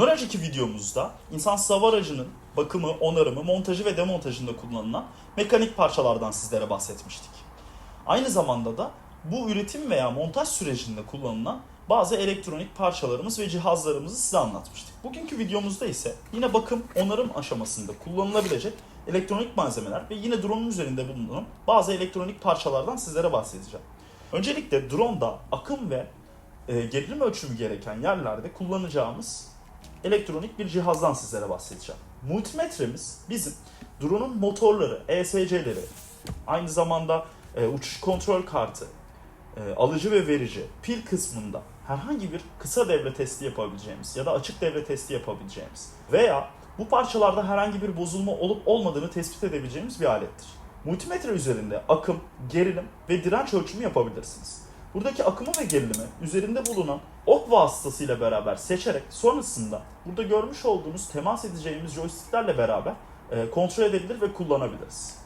Bundan önceki videomuzda insansız hava aracının bakımı, onarımı, montajı ve demontajında kullanılan mekanik parçalardan sizlere bahsetmiştik. Aynı zamanda da bu üretim veya montaj sürecinde kullanılan bazı elektronik parçalarımız ve cihazlarımızı size anlatmıştık. Bugünkü videomuzda ise yine bakım, onarım aşamasında kullanılabilecek elektronik malzemeler ve yine drone'un üzerinde bulunan bazı elektronik parçalardan sizlere bahsedeceğim. Öncelikle drone'da akım ve e, gerilim ölçümü gereken yerlerde kullanacağımız elektronik bir cihazdan sizlere bahsedeceğim. Multimetremiz bizim drone'un motorları, ESC'leri, aynı zamanda e, uçuş kontrol kartı, e, alıcı ve verici, pil kısmında herhangi bir kısa devre testi yapabileceğimiz ya da açık devre testi yapabileceğimiz veya bu parçalarda herhangi bir bozulma olup olmadığını tespit edebileceğimiz bir alettir. Multimetre üzerinde akım, gerilim ve direnç ölçümü yapabilirsiniz. Buradaki akımı ve gerilimi üzerinde bulunan ok vasıtasıyla beraber seçerek sonrasında burada görmüş olduğunuz temas edeceğimiz joysticklerle beraber e, kontrol edebilir ve kullanabiliriz.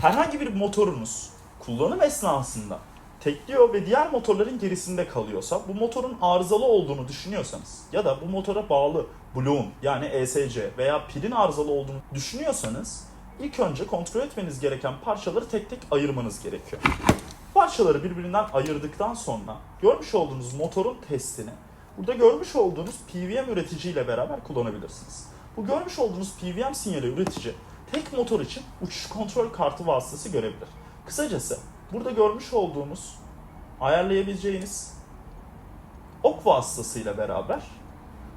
Herhangi bir motorunuz kullanım esnasında tekliyor ve diğer motorların gerisinde kalıyorsa bu motorun arızalı olduğunu düşünüyorsanız ya da bu motora bağlı bloğun yani ESC veya pilin arızalı olduğunu düşünüyorsanız ilk önce kontrol etmeniz gereken parçaları tek tek ayırmanız gerekiyor. Parçaları birbirinden ayırdıktan sonra görmüş olduğunuz motorun testini burada görmüş olduğunuz PWM üreticiyle beraber kullanabilirsiniz. Bu görmüş olduğunuz PWM sinyali üretici tek motor için uçuş kontrol kartı vasıtası görebilir. Kısacası burada görmüş olduğunuz ayarlayabileceğiniz ok vasıtasıyla beraber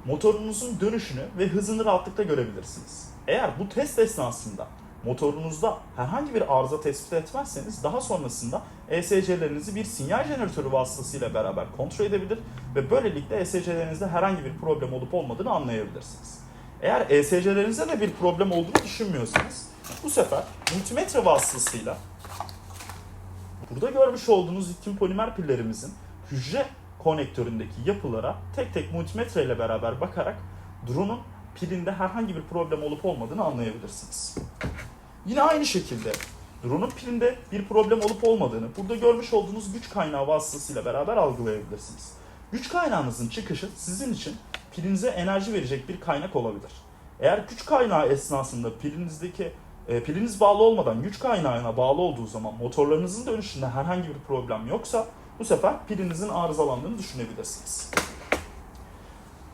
motorunuzun dönüşünü ve hızını rahatlıkla görebilirsiniz. Eğer bu test esnasında motorunuzda herhangi bir arıza tespit etmezseniz daha sonrasında ESC'lerinizi bir sinyal jeneratörü vasıtasıyla beraber kontrol edebilir ve böylelikle ESC'lerinizde herhangi bir problem olup olmadığını anlayabilirsiniz. Eğer ESC'lerinizde de bir problem olduğunu düşünmüyorsanız bu sefer multimetre vasıtasıyla burada görmüş olduğunuz lityum polimer pillerimizin hücre konektöründeki yapılara tek tek multimetre ile beraber bakarak drone'un pilinde herhangi bir problem olup olmadığını anlayabilirsiniz. Yine aynı şekilde drone'un pilinde bir problem olup olmadığını burada görmüş olduğunuz güç kaynağı vasıtasıyla beraber algılayabilirsiniz. Güç kaynağınızın çıkışı sizin için pilinize enerji verecek bir kaynak olabilir. Eğer güç kaynağı esnasında pilinizdeki e, piliniz bağlı olmadan güç kaynağına bağlı olduğu zaman motorlarınızın dönüşünde herhangi bir problem yoksa bu sefer pilinizin arızalandığını düşünebilirsiniz.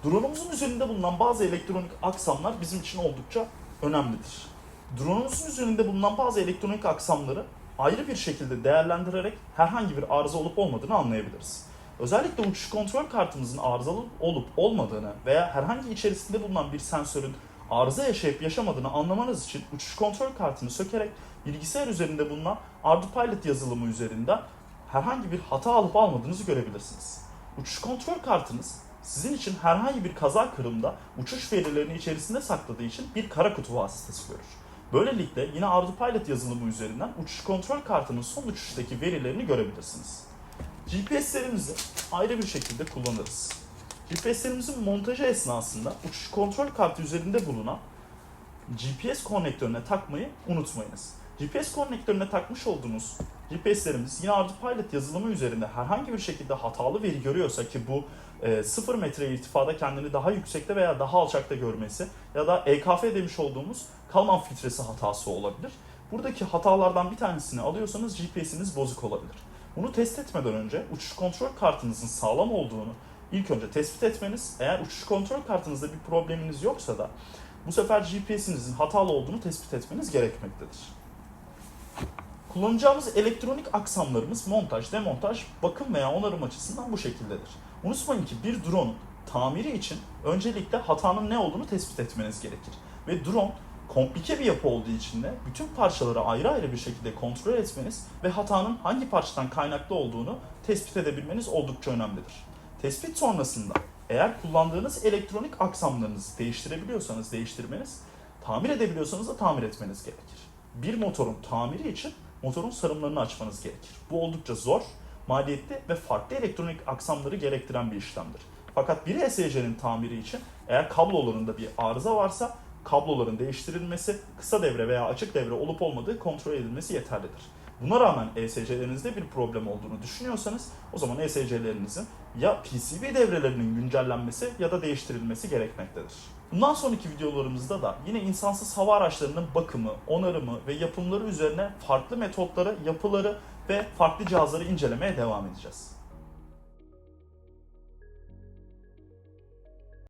Drone'umuzun üzerinde bulunan bazı elektronik aksamlar bizim için oldukça önemlidir. Drone'umuzun üzerinde bulunan bazı elektronik aksamları ayrı bir şekilde değerlendirerek herhangi bir arıza olup olmadığını anlayabiliriz. Özellikle uçuş kontrol kartımızın arızalı olup olmadığını veya herhangi içerisinde bulunan bir sensörün arıza yaşayıp yaşamadığını anlamanız için uçuş kontrol kartını sökerek bilgisayar üzerinde bulunan ArduPilot yazılımı üzerinde herhangi bir hata alıp almadığınızı görebilirsiniz. Uçuş kontrol kartınız sizin için herhangi bir kaza kırımda uçuş verilerini içerisinde sakladığı için bir kara kutu vasıtası görür. Böylelikle yine ArduPilot yazılımı üzerinden uçuş kontrol kartının son uçuştaki verilerini görebilirsiniz. GPS'lerimizi ayrı bir şekilde kullanırız. GPS'lerimizin montajı esnasında uçuş kontrol kartı üzerinde bulunan GPS konnektörüne takmayı unutmayınız. GPS konnektörüne takmış olduğunuz GPS'lerimiz yine ArduPilot yazılımı üzerinde herhangi bir şekilde hatalı veri görüyorsa ki bu e, 0 metre irtifada kendini daha yüksekte veya daha alçakta görmesi ya da EKF demiş olduğumuz Kalman filtresi hatası olabilir. Buradaki hatalardan bir tanesini alıyorsanız GPS'iniz bozuk olabilir. Bunu test etmeden önce uçuş kontrol kartınızın sağlam olduğunu ilk önce tespit etmeniz, eğer uçuş kontrol kartınızda bir probleminiz yoksa da bu sefer GPS'inizin hatalı olduğunu tespit etmeniz gerekmektedir. Kullanacağımız elektronik aksamlarımız montaj, demontaj, bakım veya onarım açısından bu şekildedir. Unutmayın ki bir drone tamiri için öncelikle hatanın ne olduğunu tespit etmeniz gerekir. Ve drone komplike bir yapı olduğu için de bütün parçaları ayrı ayrı bir şekilde kontrol etmeniz ve hatanın hangi parçadan kaynaklı olduğunu tespit edebilmeniz oldukça önemlidir. Tespit sonrasında eğer kullandığınız elektronik aksamlarınızı değiştirebiliyorsanız değiştirmeniz, tamir edebiliyorsanız da tamir etmeniz gerekir. Bir motorun tamiri için motorun sarımlarını açmanız gerekir. Bu oldukça zor, maliyetli ve farklı elektronik aksamları gerektiren bir işlemdir. Fakat bir ESC'nin tamiri için eğer kablolarında bir arıza varsa kabloların değiştirilmesi, kısa devre veya açık devre olup olmadığı kontrol edilmesi yeterlidir. Buna rağmen ESC'lerinizde bir problem olduğunu düşünüyorsanız o zaman ESC'lerinizin ya PCB devrelerinin güncellenmesi ya da değiştirilmesi gerekmektedir. Bundan sonraki videolarımızda da yine insansız hava araçlarının bakımı, onarımı ve yapımları üzerine farklı metotları, yapıları ve farklı cihazları incelemeye devam edeceğiz.